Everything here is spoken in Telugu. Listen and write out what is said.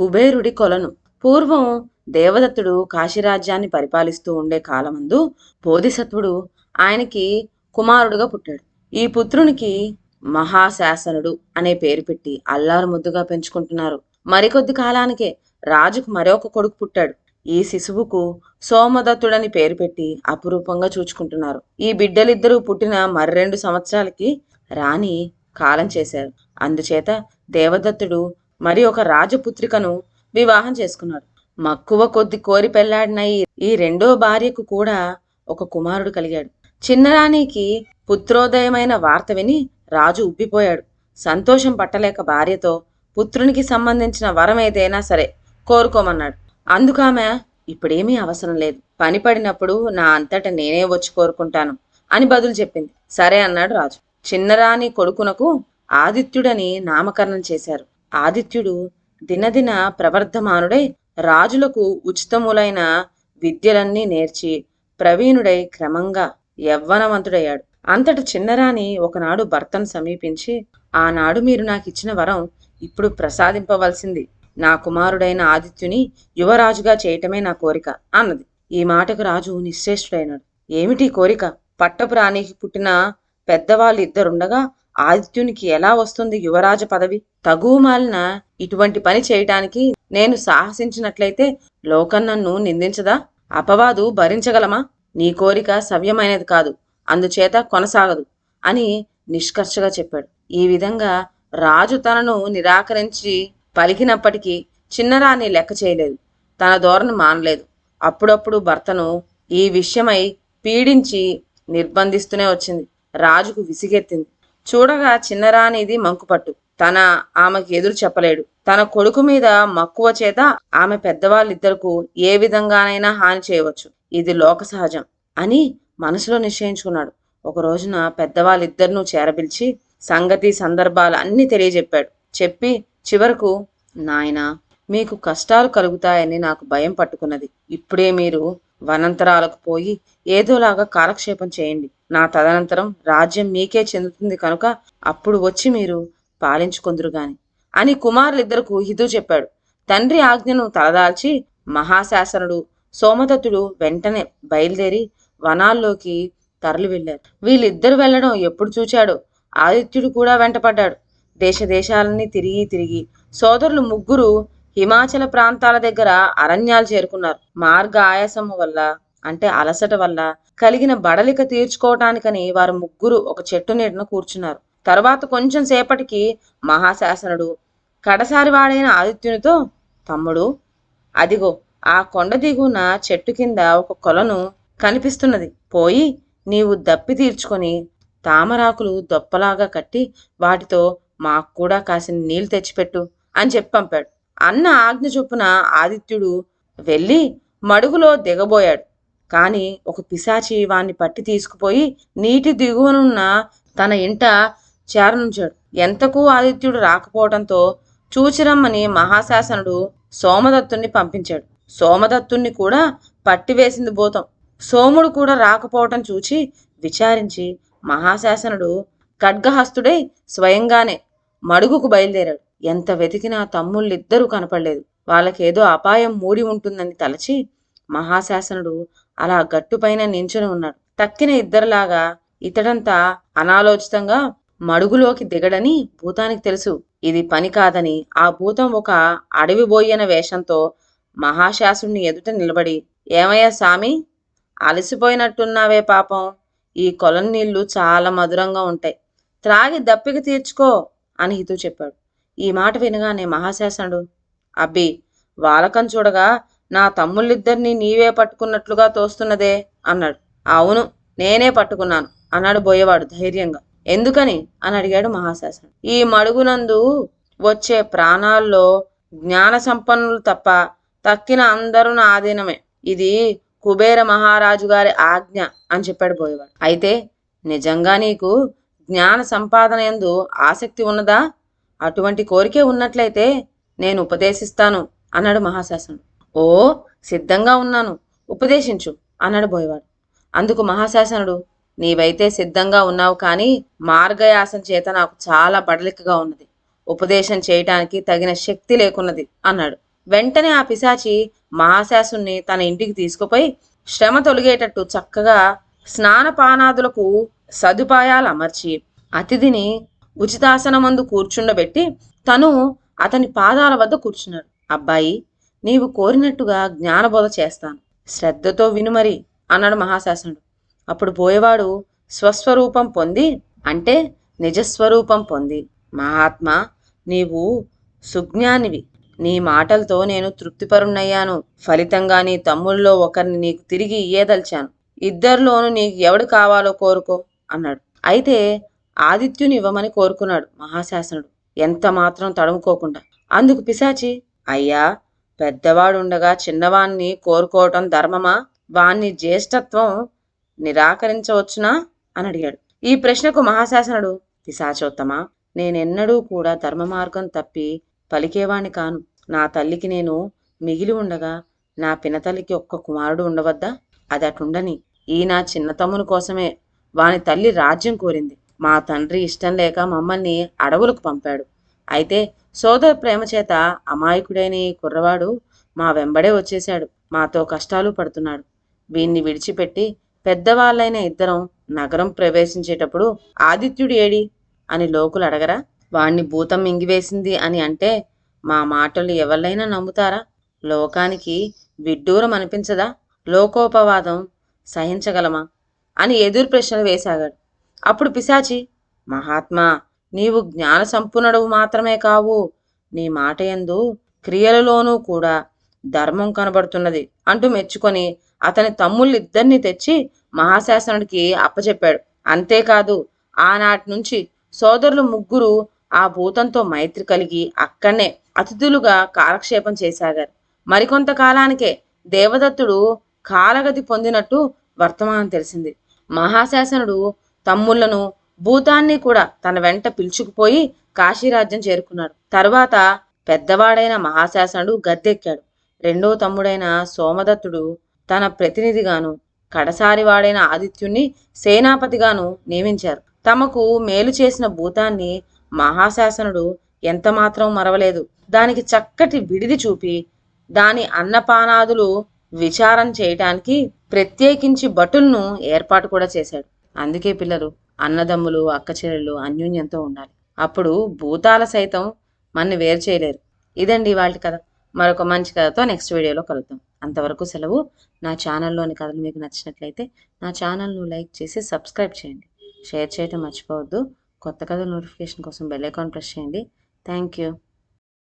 కుబేరుడి కొలను. పూర్వం దేవదత్తుడు కాశీరాజ్యాన్ని పరిపాలిస్తూ ఉండే కాలమందు బోధిసత్వుడు ఆయనకి కుమారుడుగా పుట్టాడు. ఈ పుత్రునికి మహాశాసనుడు అనే పేరు పెట్టి అల్లారు ముద్దుగా పెంచుకుంటున్నారు. మరికొద్ది కాలానికే రాజుకు మరొక కొడుకు పుట్టాడు. ఈ శిశువుకు సోమదత్తుడని పేరు పెట్టి అపురూపంగా చూచుకుంటున్నారు. ఈ బిడ్డలిద్దరూ పుట్టిన మర్రెండు సంవత్సరాలకి రాణి కాలం చేశారు. అందుచేత దేవదత్తుడు మరి ఒక రాజపుత్రికను వివాహం చేసుకున్నాడు. మక్కువ కొద్ది కోరి పెళ్ళాడిన ఈ- రెండో భార్యకు కూడా ఒక కుమారుడు కలిగాడు. చిన్నరాణికి పుత్రోదయమైన వార్త విని రాజు ఉబ్బిపోయాడు. సంతోషం పట్టలేక భార్యతో పుత్రునికి సంబంధించిన వరం ఏదైనా సరే కోరుకోమన్నాడు. అందుకామె ఇప్పుడేమీ అవసరం లేదు. పని పడినప్పుడు నా అంతట నేనే వచ్చి కోరుకుంటాను అని బదులు చెప్పింది. సరే అన్నాడు రాజు. చిన్నరాణి కొడుకునకు ఆదిత్యుడని నామకరణం చేశారు. ఆదిత్యుడు దినదిన ప్రవర్ధమానుడై రాజులకు ఉచితములైన విద్యలన్నీ నేర్చి ప్రవీణుడై క్రమంగా యవ్వనవంతుడయ్యాడు. అంతటి చిన్నరాణి ఒకనాడు భర్తను సమీపించి ఆనాడు మీరు నాకు ఇచ్చిన వరం ఇప్పుడు ప్రసాదింపవలసింది. నా కుమారుడైన ఆదిత్యుని యువరాజుగా చేయటమే నా కోరిక అన్నది. ఈ మాటకు రాజు నిశ్చేష్టుడైనాడు. ఏమిటి కోరిక? పట్టపు రాణికి పుట్టిన పెద్దవాళ్ళు ఇద్దరుండగా ఆదిత్యునికి ఎలా వస్తుంది యువరాజ పదవి? తగుమాలిన ఇటువంటి పని చేయటానికి నేను సాహసించినట్లయితే లోకం నన్ను నిందించదా? అపవాదు భరించగలమా? నీ కోరిక సవ్యమైనది కాదు అందుచేత కొనసాగదు అని నిష్కర్షగా చెప్పాడు. ఈ విధంగా రాజు తనను నిరాకరించి పలికినప్పటికీ చిన్నరాణి లెక్క చేయలేదు. తన ధోరణి మానలేదు. అప్పుడప్పుడు భర్తను ఈ విషయమై పీడించి నిర్బంధిస్తూనే వచ్చింది. రాజుకు విసిగెత్తింది. చూడగా చిన్నరానిది మంకుపట్టు. తన ఆమెకి ఎదురు చెప్పలేడు. తన కొడుకు మీద మక్కువ చేత ఆమె పెద్దవాళ్ళిద్దరకు ఏ విధంగానైనా హాని చేయవచ్చు. ఇది లోక సహజం అని మనసులో నిశ్చయించుకున్నాడు. ఒక రోజున పెద్దవాళ్ళిద్దరినూ చేరపిలిచి సంగతి సందర్భాలు అన్నీ తెలియజెప్పాడు. చెప్పి చివరకు నాయనా మీకు కష్టాలు కలుగుతాయని నాకు భయం పట్టుకున్నది. ఇప్పుడే మీరు వనంతరాలకు పోయి ఏదోలాగా కాలక్షేపం చేయండి. నా తదనంతరం రాజ్యం మీకే చెందుతుంది కనుక అప్పుడు వచ్చి మీరు పాలించుకొందురు గాని. అని కుమారులిద్దరకు హితూ చెప్పాడు. తండ్రి ఆజ్ఞను తలదాల్చి మహాశాసనుడు సోమదత్తుడు వెంటనే బయలుదేరి వనాల్లోకి తరలి వెళ్ళారు వీళ్ళిద్దరు వెళ్ళడం ఎప్పుడు చూచాడో ఆదిత్యుడు కూడా వెంటపడ్డాడు. దేశ దేశాలన్నీ తిరిగి తిరిగి సోదరులు ముగ్గురు హిమాచల ప్రాంతాల దగ్గర అరణ్యాలు చేరుకున్నారు. మార్గ ఆయాసము వల్ల అంటే అలసట వల్ల కలిగిన బడలిక తీర్చుకోవటానికని వారు ముగ్గురు ఒక చెట్టు నీడన కూర్చున్నారు. తర్వాత కొంచెం సేపటికి మహాశాసనుడు కడసారి వాడైన ఆదిత్యునితో తమ్ముడు అదిగో ఆ కొండ దిగున చెట్టు కింద ఒక కొలను కనిపిస్తున్నది. పోయి నీవు దప్పి తీర్చుకొని తామరాకులు దొప్పలాగా కట్టి వాటితో మాకు కూడా కాసిన నీళ్ళు తెచ్చిపెట్టు అని చెప్పి పంపాడు. అన్న ఆజ్ఞ చొప్పున ఆదిత్యుడు వెళ్ళి మడుగులో దిగబోయాడు. కానీ ఒక పిశాచి వాణ్ణి పట్టి తీసుకుపోయి నీటి దిగువనున్న తన ఇంట చేరనుంచాడు. ఎంతకు ఆదిత్యుడు రాకపోవడంతో చూచిరమ్మని మహాశాసనుడు సోమదత్తుణ్ణి పంపించాడు. సోమదత్తుణ్ణి కూడా పట్టివేసింది భూతం. సోముడు కూడా రాకపోవటం చూచి విచారించి మహాశాసనుడు ఖడ్గహస్తుడై స్వయంగానే మడుగుకు బయలుదేరాడు. ఎంత వెతికినా తమ్ముళ్ళిద్దరూ కనపడలేదు. వాళ్ళకేదో అపాయం మూడి ఉంటుందని తలచి మహాశాసనుడు అలా గట్టుపైన నించుని ఉన్నాడు. తక్కిన ఇద్దరిలాగా ఇతడంతా అనాలోచితంగా మడుగులోకి దిగడని భూతానికి తెలుసు. ఇది పని కాదని ఆ భూతం ఒక అడవి బోయన వేషంతో మహాశాసుని ఎదుట నిలబడి ఏమయ్యా సామి అలసిపోయినట్టున్నావే పాపం. ఈ కొలం నీళ్ళు చాలా మధురంగా ఉంటాయి. త్రాగి దప్పిక తీర్చుకో అని హితూ చెప్పాడు. ఈ మాట వినగానే మహాశాసనుడు అబ్బి వాలకం చూడగా నా తమ్ముళ్ళిద్దరినీ నీవే పట్టుకున్నట్లుగా తోస్తున్నదే అన్నాడు. అవును నేనే పట్టుకున్నాను అన్నాడు బోయేవాడు ధైర్యంగా. ఎందుకని? అని అడిగాడు మహాశాసనం ఈ మడుగునందు వచ్చే ప్రాణాల్లో జ్ఞాన సంపన్నులు తప్ప తక్కిన అందరూ నా ఆధీనమే ఇది కుబేర మహారాజు గారి ఆజ్ఞ అని చెప్పాడు బోయేవాడు. అయితే నిజంగా నీకు జ్ఞాన సంపాదన ఎందు ఆసక్తి ఉన్నదా? అటువంటి కోరికే ఉన్నట్లయితే నేను ఉపదేశిస్తాను అన్నాడు మహాశాసనుడు. ఓ సిద్ధంగా ఉన్నాను. ఉపదేశించు అన్నాడు బోయవాడు. అందుకు మహాశాసనుడు నీవైతే సిద్ధంగా ఉన్నావు కానీ మార్గయాసం చేత నాకు చాలా బడలికగా ఉన్నది. ఉపదేశం చేయటానికి తగిన శక్తి లేకున్నది అన్నాడు. వెంటనే ఆ పిశాచి మహాశాసుని తన ఇంటికి తీసుకుపోయి శ్రమ తొలగేటట్టు చక్కగా స్నానపానాదులకు సదుపాయాలు అమర్చి అతిథిని ఉచితాసనమందు కూర్చుండబెట్టి తను అతని పాదాల వద్ద కూర్చున్నాడు. అబ్బాయి నీవు కోరినట్టుగా జ్ఞానబోధ చేస్తాను. శ్రద్ధతో విను మరి అన్నాడు మహాశాసనుడు. అప్పుడు పోయేవాడు స్వస్వరూపం పొంది అంటే నిజస్వరూపం పొంది. మహాత్మా నీవు సుజ్ఞానివి. నీ మాటలతో నేను తృప్తిపరుణయ్యాను ఫలితంగా నీ తమ్ముళ్ళలో ఒకరిని నీకు తిరిగి ఇయ్యదలిచాను. ఇద్దరిలోనూ నీకు ఎవడు కావాలో కోరుకో అన్నాడు. అయితే ఆదిత్యుని ఇవ్వమని కోరుకున్నాడు మహాశాసనుడు. ఎంత మాత్రం తడుముకోకుండా. అందుకు పిశాచి అయ్యా పెద్దవాడుండగా చిన్నవాణ్ణి కోరుకోవటం ధర్మమా? వాణ్ణి జ్యేష్ఠత్వం నిరాకరించవచ్చునా? అని అడిగాడు. ఈ ప్రశ్నకు మహాశాసనుడు పిశాచోత్తమా? నేనెన్నడూ కూడా ధర్మ మార్గం తప్పి పలికేవాణ్ణి కాను. నా తల్లికి నేను మిగిలి ఉండగా నా పినతల్లికి ఒక్క కుమారుడు ఉండవద్దా? అది అటుండని ఈ నా చిన్న తమ్ముని కోసమే వాని తల్లి రాజ్యం కోరింది. మా తండ్రి ఇష్టం లేక మమ్మల్ని అడవులకు పంపాడు. అయితే సోదర ప్రేమ చేత అమాయకుడైన ఈ కుర్రవాడు మా వెంబడే వచ్చేశాడు. మాతో కష్టాలు పడుతున్నాడు. వీణ్ణి విడిచిపెట్టి పెద్దవాళ్ళైన ఇద్దరం నగరం ప్రవేశించేటప్పుడు ఆదిత్యుడు ఏడి? అని లోకులు అడగరా? వాణ్ణి భూతం మింగివేసింది అని అంటే మా మాటలు ఎవరినైనా నమ్ముతారా? లోకానికి విడ్డూరం అనిపించదా? లోకోపవాదం సహించగలమా? అని ఎదురు ప్రశ్నలు వేసాగాడు. అప్పుడు పిశాచి మహాత్మా నీవు జ్ఞాన సంపన్నుడవు మాత్రమే కావు. నీ మాట యందు క్రియలలోనూ కూడా ధర్మం కనబడుతున్నది అంటూ మెచ్చుకొని అతని తమ్ముళ్ళిద్దరినీ తెచ్చి మహాశాసనుడికి అప్పచెప్పాడు అంతేకాదు ఆనాటి నుంచి సోదరులు ముగ్గురు ఆ భూతంతో మైత్రి కలిగి అక్కడనే అతిథులుగా కాలక్షేపం చేసాగారు మరికొంత కాలానికే దేవదత్తుడు కాలగతి పొందినట్టు వర్తమానం తెలిసింది. మహాశాసనుడు తమ్ముళ్ళను భూతాన్ని కూడా తన వెంట పిలుచుకుపోయి కాశీరాజ్యం చేరుకున్నాడు. తర్వాత పెద్దవాడైన మహాశాసనుడు గద్దెక్కాడు. రెండో తమ్ముడైన సోమదత్తుడు తన ప్రతినిధిగాను కడసారి వాడైన ఆదిత్యుణ్ణి సేనాపతిగాను నియమించారు. తమకు మేలు చేసిన భూతాన్ని మహాశాసనుడు ఎంతమాత్రం మరవలేదు. దానికి చక్కటి విడిది చూపి దాని అన్నపానాదులు విచారం చేయటానికి ప్రత్యేకించి భటులను ఏర్పాటు కూడా చేశాడు. అందుకే పిల్లలు అన్నదమ్ములు అక్కచెల్లెళ్ళు అన్యోన్యంతో ఉండాలి. అప్పుడు భూతాల సైతం మనని వేరు చేయలేరు. ఇదండి వాళ్ళ కథ. మరొక మంచి కథతో నెక్స్ట్ వీడియోలో కలుద్దాం. అంతవరకు సెలవు. నా ఛానల్లోని కథలు మీకు నచ్చినట్లయితే నా ఛానల్ను లైక్ చేసి సబ్స్క్రైబ్ చేయండి. షేర్ చేయటం మర్చిపోవద్దు. కొత్త కథ నోటిఫికేషన్ కోసం బెల్ ఐకాన్ ప్రెస్ చేయండి. Thank you.